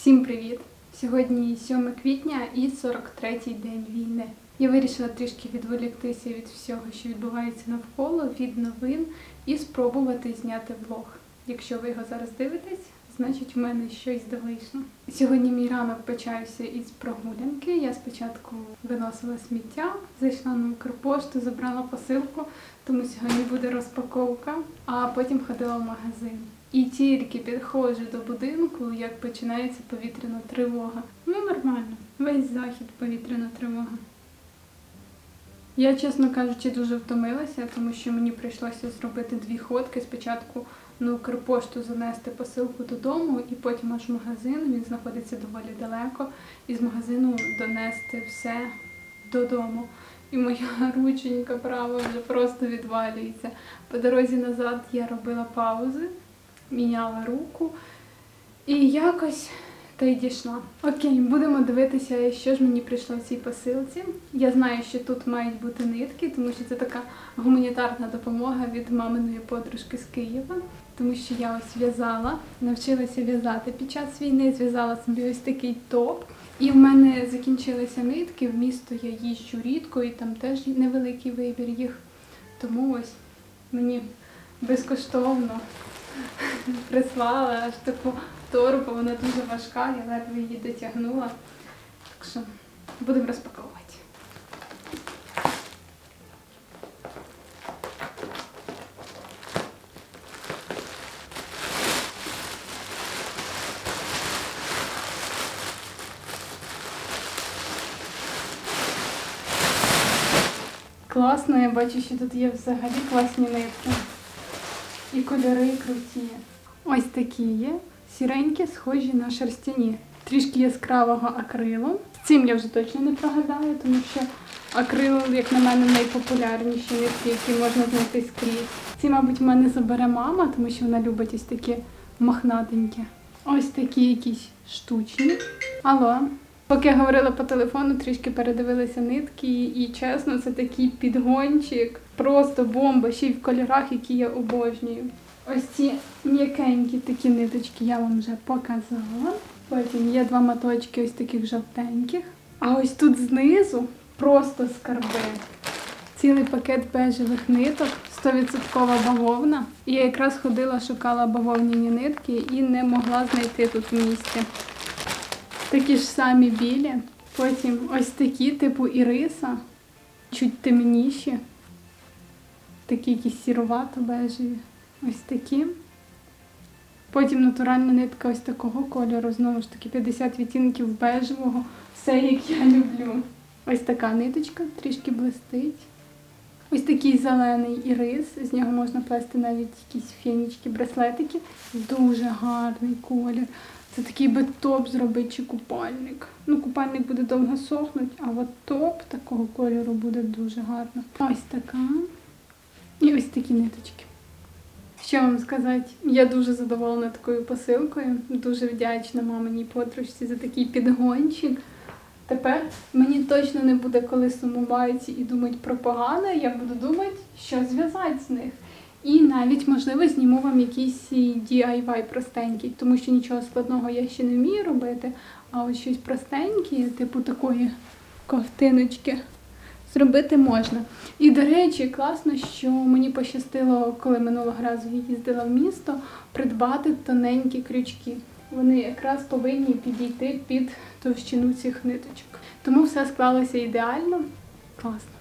Всім привіт! Сьогодні 7 квітня і 43-й день війни. Я вирішила трішки відволіктися від всього, що відбувається навколо, від новин і спробувати зняти влог. Якщо ви його зараз дивитесь, значить в мене щось да вийшло. Сьогодні мій ранок почався із прогулянки. Я спочатку виносила сміття, зайшла на Укрпошту, забрала посилку, тому сьогодні буде розпаковка, а потім ходила в магазин. І тільки підходжу до будинку, як починається повітряна тривога. Ну нормально, весь захід повітряна тривога. Я, чесно кажучи, дуже втомилася, тому що мені прийшлося зробити дві ходки. Спочатку на Укрпошту занести посилку додому, і потім аж магазин. Він знаходиться доволі далеко. І з магазину донести все додому. І моя рученька права вже просто відвалюється. По дорозі назад я робила паузи, міняла руку і якось та й дійшла. Окей, будемо дивитися, що ж мені прийшло в цій посилці. Я знаю, що тут мають бути нитки, тому що це така гуманітарна допомога від маминої подружки з Києва. Тому що я ось в'язала, навчилася в'язати під час війни, зв'язала собі ось такий топ. І в мене закінчилися нитки. В місто я їжджу рідко, і там теж невеликий вибір їх. Тому ось мені безкоштовно прислала аж таку торбу, вона дуже важка, я ледве її дотягнула. Так що будемо розпаковувати. Класно, я бачу, що тут є взагалі класні нитки. І кольори круті. Ось такі є. Сіренькі, схожі на шерстяні. Трішки яскравого акрилу. З цим я вже точно не прогадаю, тому що акрил, як на мене, найпопулярніші нитки, які можна знайти скрізь. Ці, мабуть, в мене забере мама, тому що вона любить ось такі мохнатенькі. Ось такі якісь штучні. Алло. Поки я говорила по телефону, трішки передивилися нитки, і чесно, це такий підгончик. Просто бомба, ще й в кольорах, які я обожнюю. Ось ці м'якенькі такі ниточки я вам вже показала. Потім є два моточки ось таких жовтеньких. А ось тут знизу просто скарби. Цілий пакет бежевих ниток, 100% бавовна. І я якраз ходила, шукала бавовняні нитки і не могла знайти тут в місті. Такі ж самі білі. Потім ось такі, типу іриса, чуть темніші. Такі якісь сірувато бежеві. Ось такі. Потім натуральна нитка ось такого кольору, знову ж таки, 50 відтінків бежевого. Все, як я люблю. Ось така ниточка, трішки блистить. Ось такий зелений ірис, з нього можна плести навіть якісь фінічки, браслетики. Дуже гарний колір. Це такий би топ зробити чи купальник. Ну, купальник буде довго сохнути, а от топ такого кольору буде дуже гарно. Ось така. І ось такі ниточки. Що вам сказати? Я дуже задоволена такою посилкою. Дуже вдячна маминій подружці за такий підгончик. Тепер мені точно не буде коли сумувати і думати про погане. Я буду думати, що зв'язати з них. І навіть, можливо, зніму вам якийсь DIY простенький, тому що нічого складного я ще не вмію робити. А ось щось простеньке, типу такої ковтиночки, зробити можна. І, до речі, класно, що мені пощастило, коли минулого разу я їздила в місто, придбати тоненькі крючки. Вони якраз повинні підійти під товщину цих ниточок. Тому все склалося ідеально. Класно.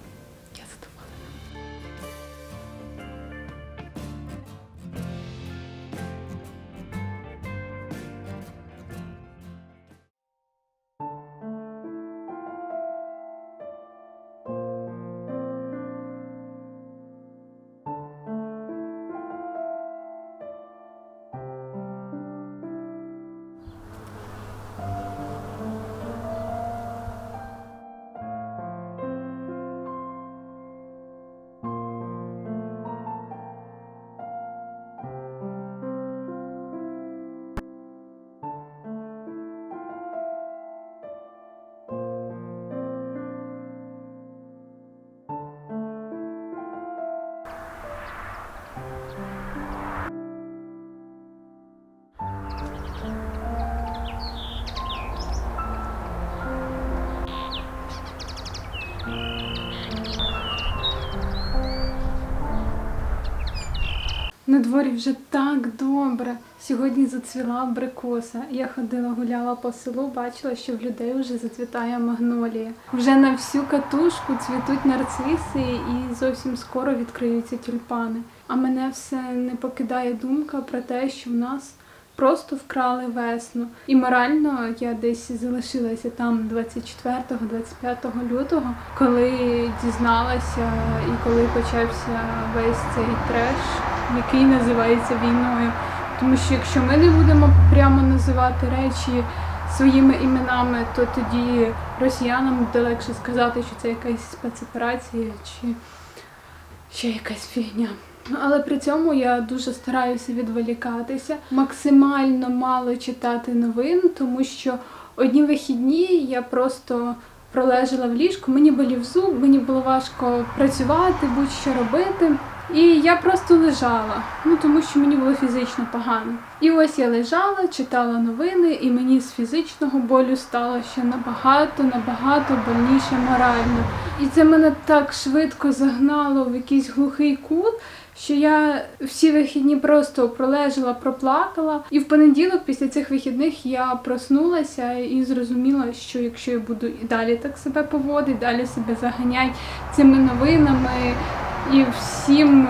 На дворі вже так добре. Сьогодні зацвіла абрикоса. Я ходила, гуляла по селу, бачила, що в людей вже зацвітає магнолія. Вже на всю катушку цвітуть нарциси і зовсім скоро відкриються тюльпани. А мене все не покидає думка про те, що в нас просто вкрали весну. І морально я десь залишилася там 24-25 лютого, коли дізналася і коли почався весь цей треш, який називається війною. Тому що якщо ми не будемо прямо називати речі своїми іменами, то тоді росіянам буде легше сказати, що це якась спецоперація чи ще якась фігня. Ну, Але при цьому я дуже стараюся відволікатися, максимально мало читати новин, тому що одні вихідні я просто пролежала в ліжку, мені болів зуб, мені було важко працювати, будь-що робити. І я просто лежала, ну тому що мені було фізично погано. І ось я лежала, читала новини, і мені з фізичного болю стало ще набагато, набагато больніше морально. І це мене так швидко загнало в якийсь глухий кут, що я всі вихідні просто пролежала, проплакала. І в понеділок, після цих вихідних, я проснулася і зрозуміла, що якщо я буду і далі так себе поводити, далі себе заганять цими новинами і всім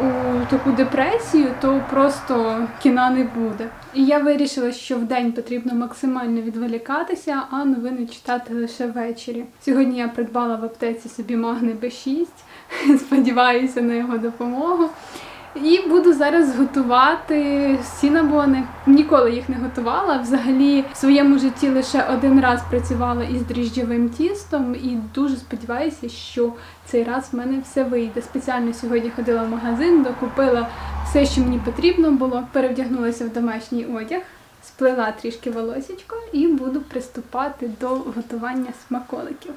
у таку депресію, то просто кіна не буде. І я вирішила, що в день потрібно максимально відволікатися, а новини читати лише ввечері. Сьогодні я придбала в аптеці собі магний Б6, сподіваюся на його допомогу. І буду зараз готувати сінабони. Ніколи їх не готувала. Взагалі в своєму житті лише один раз працювала із дріжджовим тістом, і дуже сподіваюся, що цей раз в мене все вийде. Спеціально сьогодні ходила в магазин, докупила все, що мені потрібно було, перевдягнулася в домашній одяг, сплела трішки волосічко і буду приступати до готування смаколиків.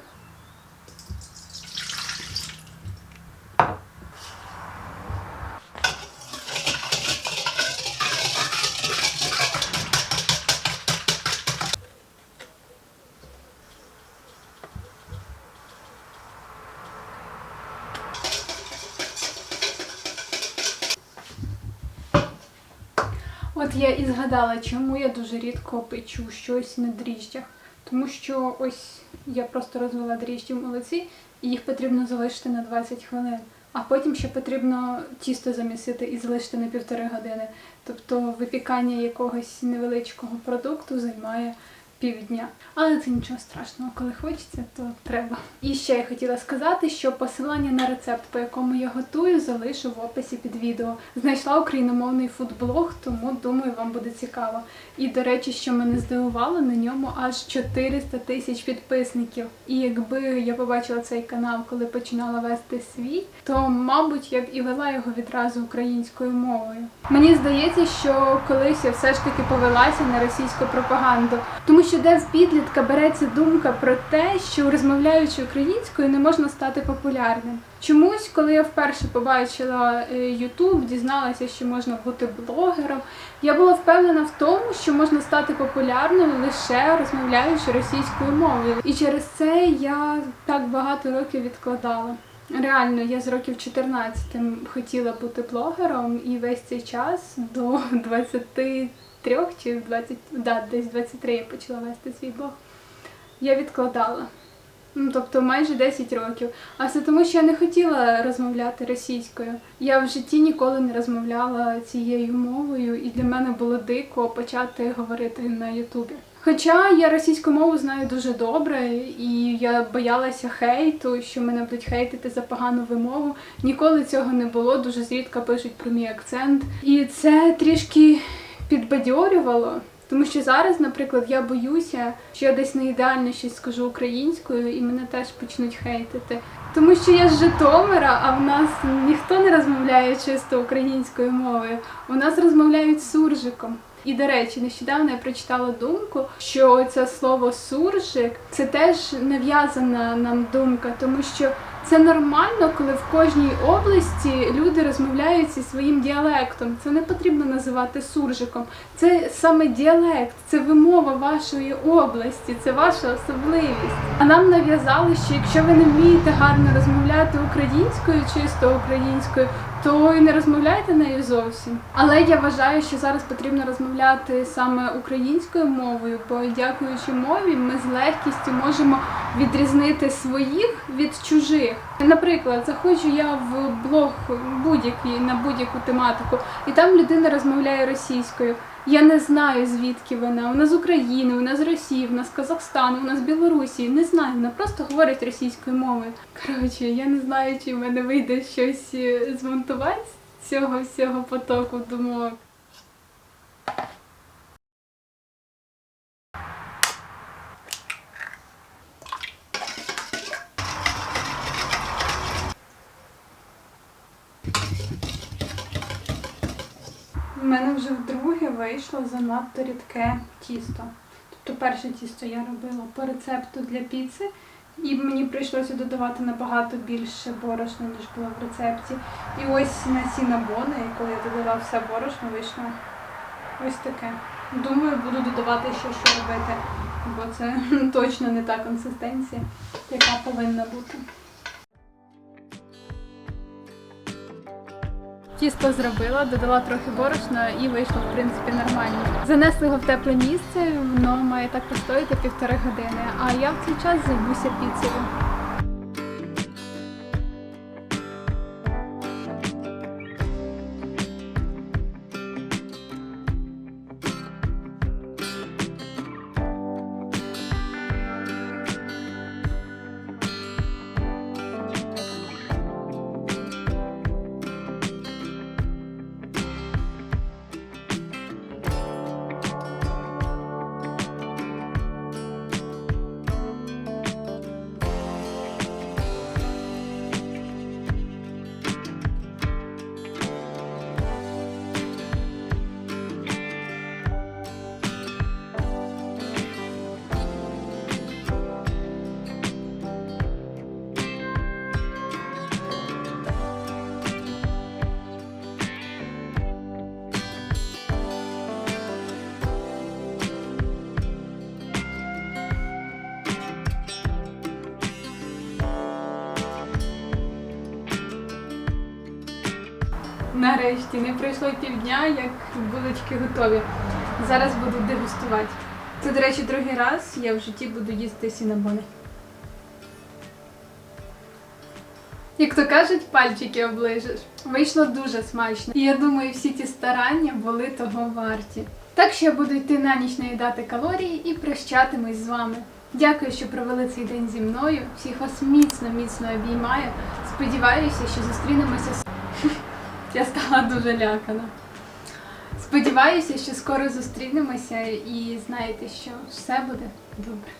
Я і згадала, чому я дуже рідко печу щось на дріжджах. Тому що ось я просто розвела дріжджі в молоці, і їх потрібно залишити на 20 хвилин. А потім ще потрібно тісто замісити і залишити на півтори години. Тобто випікання якогось невеличкого продукту займає півдня. Але це нічого страшного, коли хочеться, то треба. І ще я хотіла сказати, що посилання на рецепт, по якому я готую, залишу в описі під відео. Знайшла україномовний фудблог, тому думаю, вам буде цікаво. І до речі, що мене здивувало, на ньому аж 400 тисяч підписників. І якби я побачила цей канал, коли починала вести свій, то мабуть я б і вела його відразу українською мовою. Мені здається, що колись я все ж таки повелася на російську пропаганду, тому що де в підлітка береться думка про те, що розмовляючи українською не можна стати популярним. Чомусь, коли я вперше побачила YouTube, дізналася, що можна бути блогером, я була впевнена в тому, що можна стати популярним лише розмовляючи російською мовою. І через це я так багато років відкладала. Реально, я з років 14 хотіла бути блогером, і весь цей час до 23 чи 20, да, десь 23 я почала вести свій блог. Я відкладала. Ну, тобто майже 10 років. А все тому, що я не хотіла розмовляти російською. Я в житті ніколи не розмовляла цією мовою, і для мене було дико почати говорити на Ютубі. Хоча я російську мову знаю дуже добре, і я боялася хейту, що мене будуть хейтити за погану вимову. Ніколи цього не було, дуже зрідко пишуть про мій акцент. І це трішки підбадьорювало. Тому що зараз, наприклад, я боюся, що я десь не ідеально щось скажу українською, і мене теж почнуть хейтити. Тому що я з Житомира, а в нас ніхто не розмовляє чисто українською мовою. У нас розмовляють суржиком. І до речі, нещодавно я прочитала думку, що це слово суржик це теж нав'язана нам думка, тому що це нормально, коли в кожній області люди розмовляють зі своїм діалектом. Це не потрібно називати суржиком. Це саме діалект, це вимова вашої області, це ваша особливість. А нам нав'язали, що якщо ви не вмієте гарно розмовляти українською, чисто українською, то і не розмовляйте нею зовсім. Але я вважаю, що зараз потрібно розмовляти саме українською мовою, бо дякуючи мові, ми з легкістю можемо відрізнити своїх від чужих. Наприклад, заходжу я в блог будь-який на будь-яку тематику, і там людина розмовляє російською. Я не знаю, звідки вона. Вона з України, вона з Росії, вона з Казахстану, вона з Білорусі. Не знаю, вона просто говорить російською мовою. Коротше, я не знаю, чи в мене вийде щось е, змонтувати з цього всього потоку думок. У мене вже вдруге вийшло занадто рідке тісто. Тобто перше тісто я робила по рецепту для піци, і мені прийшлося додавати набагато більше борошна, ніж було в рецепті. І ось на ці набони, коли я додала все борошно, вийшло ось таке. Думаю, буду додавати ще що робити, бо це точно не та консистенція, яка повинна бути. Тісто зробила, додала трохи борошна і вийшло, в принципі, нормально. Занесли його в тепле місце, воно має так постояти півтори години, а я в цей час займуся піцею. Нарешті не пройшло півдня, як булочки готові. Зараз буду дегустувати. Це, до речі, другий раз я в житті буду їсти сінабони. Як то кажуть, пальчики оближеш. Вийшло дуже смачно. І я думаю, всі ті старання були того варті. Так що я буду йти на ніч наїдати калорії і прощатимусь з вами. Дякую, що провели цей день зі мною. Всіх вас міцно, міцно обіймаю. Сподіваюся, що зустрінемося. Я стала дуже лякана. Сподіваюся, що скоро зустрінемося і знаєте, що все буде добре.